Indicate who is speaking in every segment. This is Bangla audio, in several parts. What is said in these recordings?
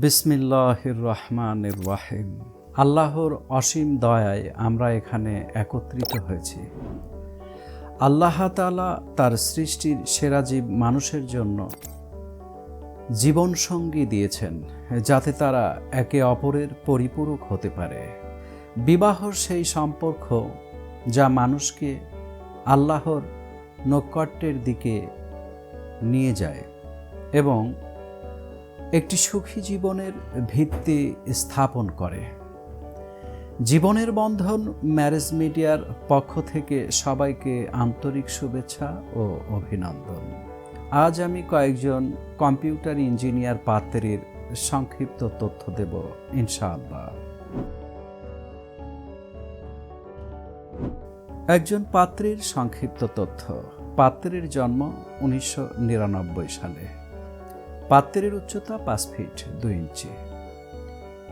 Speaker 1: বিসমিল্লাহির রহমানির রাহিম আল্লাহর অসীম দয়ায় আমরা এখানে একত্রিত হয়েছি। আল্লাহ তাআলা তার সৃষ্টির সেরা জীব মানুষের জন্য জীবন সঙ্গী দিয়েছেন, যাতে তারা একে অপরের পরিপূরক হতে পারে। বিবাহর সেই সম্পর্ক যা মানুষকে আল্লাহর নৈকট্যের দিকে নিয়ে যায় এবং একটি সুখী জীবনের ভিত্তি স্থাপন করে। জীবনের বন্ধন ম্যারেজ মিডিয়ার পক্ষ থেকে সবাইকে আন্তরিক শুভেচ্ছা ও অভিনন্দন। আজ আমি কয়েকজন কম্পিউটার ইঞ্জিনিয়ার পাত্রের সংক্ষিপ্ত তথ্য দেব, ইনশাআল্লাহ। একজন পাত্রের সংক্ষিপ্ত তথ্য। পাত্রের জন্ম উনিশশো নিরানব্বই সালে। পাত্রের উচ্চতা পাঁচ ফিট দুই ইঞ্চি।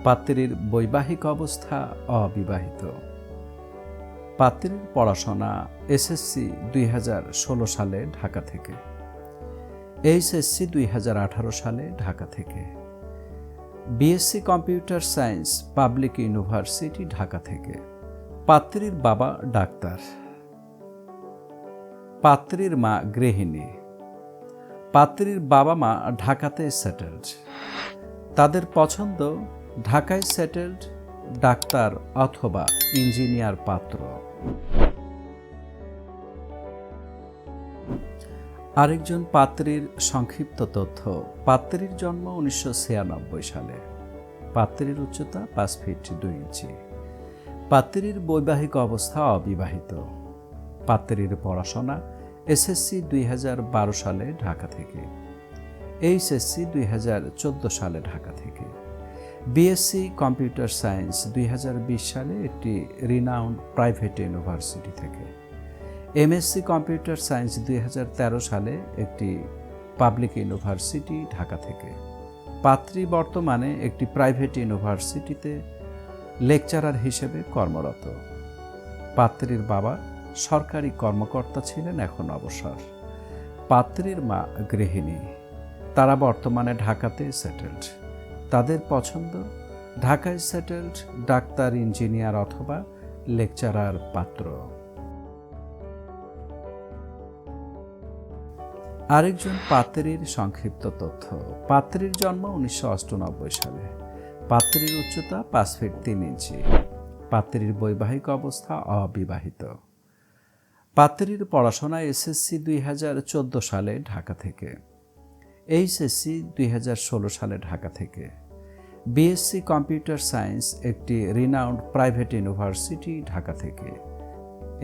Speaker 1: পাত্রের বৈবাহিক অবস্থা অবিবাহিত। পাত্রের পড়াশোনা এসএসসি দুই হাজার ষোলো সালে ঢাকা থেকে। এইচএসসি দুই হাজার আঠারো সালে ঢাকা থেকে। BSc computer science public university Dhaka থেকে। পাত্রীর বাবা ডাক্তার। পাত্রীর মা গৃহিণী। পাত্রীর বাবা মা ঢাকাতে সেটেলড তাদের পছন্দ ঢাকায় সেটেলড ডাক্তার অথবা ইঞ্জিনিয়ার পাত্র। আরেকজন পাত্রীর সংক্ষিপ্ত তথ্য, পাত্রীর জন্ম উনিশশো ছিয়ানব্বই সালে। পাত্রীর উচ্চতা পাঁচ ফিট দুই ইঞ্চি পাত্রীর বৈবাহিক অবস্থা অবিবাহিত। পাত্রীর পড়াশোনা এসএসসি দুই হাজার বারো সালে ঢাকা থেকে, এইচএসসি দুই সালে ঢাকা থেকে, বিএসসি কম্পিউটার সায়েন্স দুই হাজার বিশ সালে একটি রিনাউন্ড প্রাইভেট ইউনিভার্সিটি থেকে, এমএসসি কম্পিউটার সায়েন্স দুই হাজার তেরো সালে একটি পাবলিক ইউনিভার্সিটি ঢাকা থেকে। পাত্রী বর্তমানে একটি প্রাইভেট ইউনিভার্সিটিতে লেকচারার হিসেবে কর্মরত। পাত্রীর বাবা সরকারি কর্মকর্তা ছিলেন এখন অবসর। পাত্রীর মা গৃহিণী। তারা বর্তমানে ঢাকাতে সেটেলড তাদের পছন্দ? ঢাকায় সেটেলড ডাক্তার ইঞ্জিনিয়ার অথবা লেকচারার পাত্র। আরেকজন পাত্রীর সংক্ষিপ্ত তথ্য। পাত্রীর জন্ম উনিশশো সালে। পাত্রীর উচ্চতা পাঁচ ফিট তিন ইঞ্চি। পাত্রীর বৈবাহিক অবস্থা অবিবাহিত। পাত্রীর পড়াশোনা এসএসসি দুই হাজার চোদ্দ সালে ঢাকা থেকে। এইচএসসি দুই হাজার ষোলো সালে ঢাকা থেকে। বিএসসি কম্পিউটার সায়েন্স একটি রিনাউন্ড প্রাইভেট ইউনিভার্সিটি ঢাকা থেকে।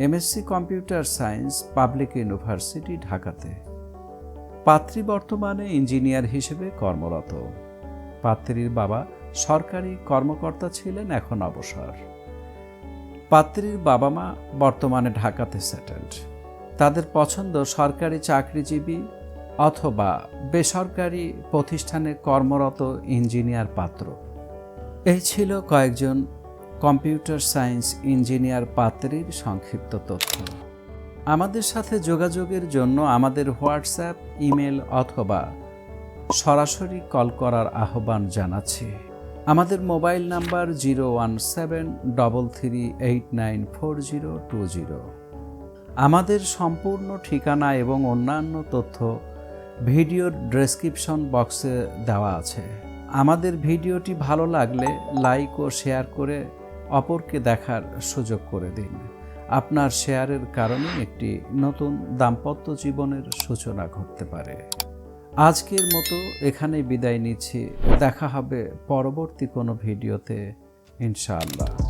Speaker 1: MSc computer science public university ঢাকাতে। পাত্রী বর্তমানে ইঞ্জিনিয়ার হিসেবে কর্মরত। পাত্রীর বাবা সরকারি কর্মকর্তা ছিলেন, এখন অবসর। পাত্রীর বাবা মা বর্তমানে ঢাকাতে সেটেলড তাদের পছন্দ সরকারি চাকরিজীবী অথবা বেসরকারি প্রতিষ্ঠানে কর্মরত ইঞ্জিনিয়ার পাত্র। এই ছিল কয়েকজন কম্পিউটার সায়েন্স ইঞ্জিনিয়ার পাত্রীর সংক্ষিপ্ত তথ্য। আমাদের সাথে যোগাযোগের জন্য আমাদের হোয়াটসঅ্যাপ, ইমেল অথবা সরাসরি কল করার আহ্বান জানাচ্ছি। আমাদের mobile number zero one seven double three eight nine four zero two zero. আমাদের সম্পূর্ণ ঠিকানা এবং অন্যান্য তথ্য ভিডিওর ডেসক্রিপশন বক্সে দেওয়া আছে। আমাদের ভিডিওটি ভালো লাগলে লাইক ও শেয়ার করে অপরকে দেখার সুযোগ করে দিন। আপনার শেয়ারের কারণে একটি নতুন দাম্পত্য জীবনের সূচনা ঘটতে পারে। আজকের মতো এখানেই বিদায় নিচ্ছি। দেখা হবে পরবর্তী কোনো ভিডিওতে ইনশাআল্লাহ।